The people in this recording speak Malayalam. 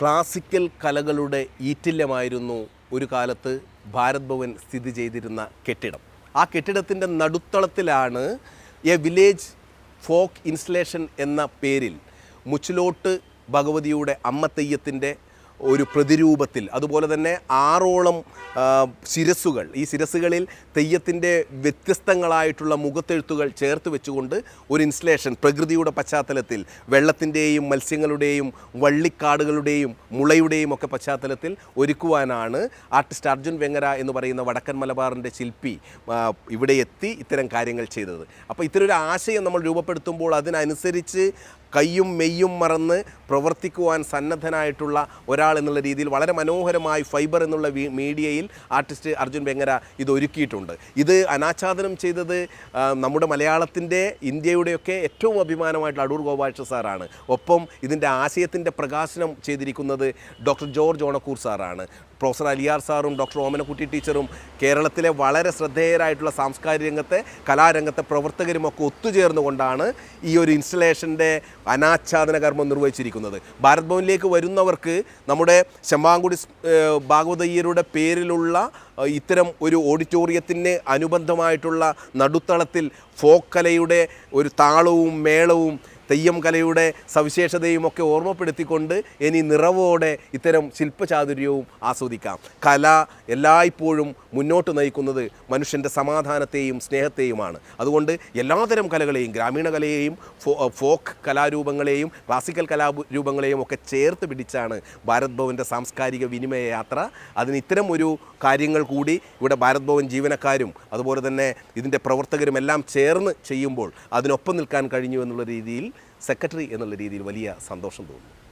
ക്ലാസിക്കൽ കലകളുടെ ഈറ്റില്യമായിരുന്നു ഒരു കാലത്ത് ഭാരത് ഭവൻ സ്ഥിതി ചെയ്തിരുന്ന കെട്ടിടം. ആ കെട്ടിടത്തിന്റെ നടുത്തളത്തിലാണ് എ വില്ലേജ് ഫോക്ക് ഇൻസ്റ്റലേഷൻ എന്ന പേരിൽ മുച്ചിലോട്ട് ഭഗവതിയുടെ അമ്മ തെയ്യത്തിന്റെ ഒരു പ്രതിരൂപത്തിൽ അതുപോലെ തന്നെ ആറോളം ശിരസുകൾ ഈ ശിരസ്സുകളിൽ തെയ്യത്തിന്റെ വ്യത്യസ്തങ്ങളായിട്ടുള്ള മുഖത്തെഴുത്തുകൾ ചേർത്ത് വെച്ചുകൊണ്ട് ഒരു ഇൻസ്റ്റലേഷൻ പ്രകൃതിയുടെ പശ്ചാത്തലത്തിൽ വെള്ളത്തിന്റെയും മത്സ്യങ്ങളുടെയും വള്ളിക്കാടുകളുടെയും മുളയുടെയും ഒക്കെ പശ്ചാത്തലത്തിൽ ഒരുക്കുവാനാണ് ആർട്ടിസ്റ്റ് അർജുൻ വെങ്ങര എന്ന് പറയുന്ന വടക്കൻ മലബാറിന്റെ ശില്പി ഇവിടെ എത്തി ഇത്തരം കാര്യങ്ങൾ ചെയ്തത്. അപ്പോൾ ഇത്തരം ഒരു ആശയം നമ്മൾ രൂപപ്പെടുത്തുമ്പോൾ അതിനനുസരിച്ച് കയ്യും മെയ്യും മറന്ന് പ്രവർത്തിക്കുവാൻ സന്നദ്ധനായിട്ടുള്ള ഒരാൾ എന്നുള്ള രീതിയിൽ വളരെ മനോഹരമായി ഫൈബർ എന്നുള്ള മീഡിയയിൽ ആർട്ടിസ്റ്റ് അർജുൻ വെങ്ങര ഇത് ഒരുക്കിയിട്ടുണ്ട്. ഇത് അനാച്ഛാദനം ചെയ്തത് നമ്മുടെ മലയാളത്തിന്റെ ഇന്ത്യയുടെയൊക്കെ ഏറ്റവും അഭിമാനമായിട്ടുള്ള അടൂർ ഗോപാക്ഷ സാറാണ്. ഒപ്പം ഇതിന്റെ ആശയത്തിന്റെ പ്രകാശനം ചെയ്തിരിക്കുന്നത് ഡോക്ടർ ജോർജ് ഓണക്കൂർ സാറാണ്. പ്രൊഫസർ അലിയാർ സാറും ഡോക്ടർ ഓമനക്കുട്ടി ടീച്ചറും കേരളത്തിലെ വളരെ ശ്രദ്ധേയരായിട്ടുള്ള സാംസ്കാരിക രംഗത്തെ കലാരംഗത്തെ പ്രവർത്തകരുമൊക്കെ ഒത്തുചേർന്നുകൊണ്ടാണ് ഈ ഒരു ഇൻസ്റ്റലേഷന്റെ അനാച്ഛാദന കർമ്മം നിർവഹിച്ചിരിക്കുന്നത്. ഭാരത് ഭവനിലേക്ക് വരുന്നവർക്ക് നമ്മുടെ ശമ്പാങ്കുടി ഭാഗവതയ്യരുടെ പേരിലുള്ള ഇത്തരം ഒരു ഓഡിറ്റോറിയത്തിന് അനുബന്ധമായിട്ടുള്ള നടുത്തളത്തിൽ ഫോക്ക് കലയുടെ ഒരു താളവും മേളവും തെയ്യം കലയുടെ സവിശേഷതയും ഒക്കെ ഓർമ്മപ്പെടുത്തിക്കൊണ്ട് ഇനി നിറവോടെ ഇത്തരം ശില്പചാതുര്യവും ആസ്വദിക്കാം. കല എല്ലായ്പ്പോഴും മുന്നോട്ട് നയിക്കുന്നത് മനുഷ്യന്റെ സമാധാനത്തെയും സ്നേഹത്തെയുമാണ്. അതുകൊണ്ട് എല്ലാതരം കലകളെയും ഗ്രാമീണ കലയെയും ഫോക്ക് കലാരൂപങ്ങളെയും ക്ലാസിക്കൽ കലാരൂപങ്ങളെയും ഒക്കെ ചേർത്ത് പിടിച്ചാണ് ഭാരത് ഭവന്റെ സാംസ്കാരിക വിനിമയ യാത്ര. അതിന് ഇത്തരം ഒരു കാര്യങ്ങൾ കൂടി ഇവിടെ ഭാരത് ഭവൻ ജീവനക്കാരും അതുപോലെ തന്നെ ഇതിന്റെ പ്രവർത്തകരും എല്ലാം ചേർന്ന് ചെയ്യുമ്പോൾ അതിനൊപ്പം നിൽക്കാൻ കഴിഞ്ഞു എന്നുള്ള രീതിയിൽ സെക്രട്ടറി എന്നുള്ള രീതിയിൽ വലിയ സന്തോഷം തോന്നുന്നു.